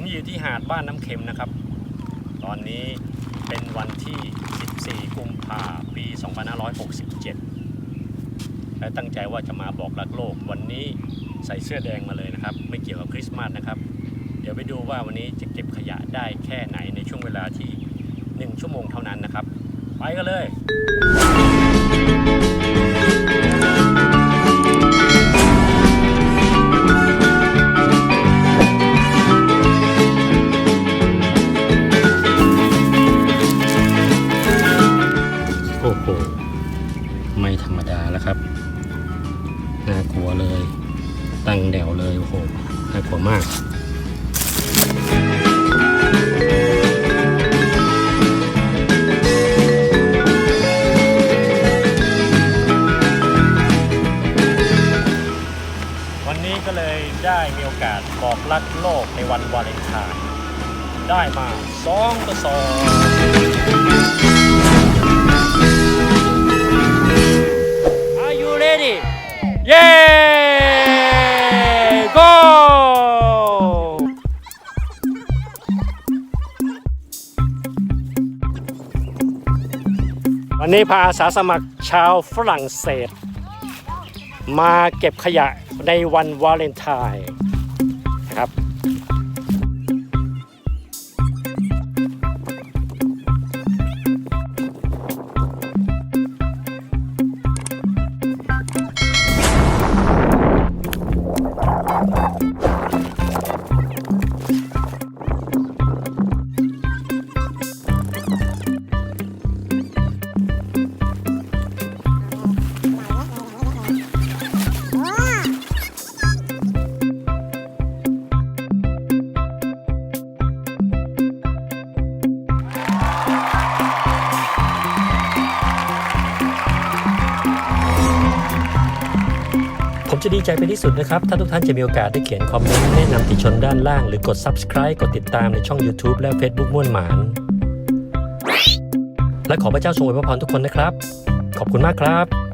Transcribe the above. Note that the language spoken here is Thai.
ผมอยู่ที่หาดบ้านน้ำเค็มนะครับ ตอนนี้เป็นวันที่ 14 กุมภาปี 2567 และตั้งใจว่าจะมาบอกรักโลก วันนี้ใส่เสื้อแดงมาเลยนะครับ ไม่เกี่ยวกับคริสต์มาสนะครับ เดี๋ยวไปดูว่าวันนี้จะเก็บขยะได้แค่ไหนในช่วงเวลาที่ 1 ชั่วโมงเท่านั้นนะครับ ไปกันเลย ไม่ธรรมดาแล้วครับ น่ากลัวเลย ตั้งแถวเลยโอ้โห น่ากลัวมากวันนี้ก็เลยได้มีโอกาสบอกรักโลกในวันวาเลนไทน์ได้มา2ต่อ2 วันนี้พาอาสาสมัครชาวฝรั่งเศส มาเก็บขยะในวันวาเลนไทน์ ผมจะดีใจเป็นที่สุดนะครับ ถ้าทุกท่านจะมีโอกาสได้เขียนคอมเมนต์แนะนำติชนด้านล่าง หรือกด subscribe กดติดตามในช่อง YouTube และ Facebook ม่วนหมาน และขอพระเจ้าทรงอวยพรทุกคนนะครับ ขอบคุณมากครับ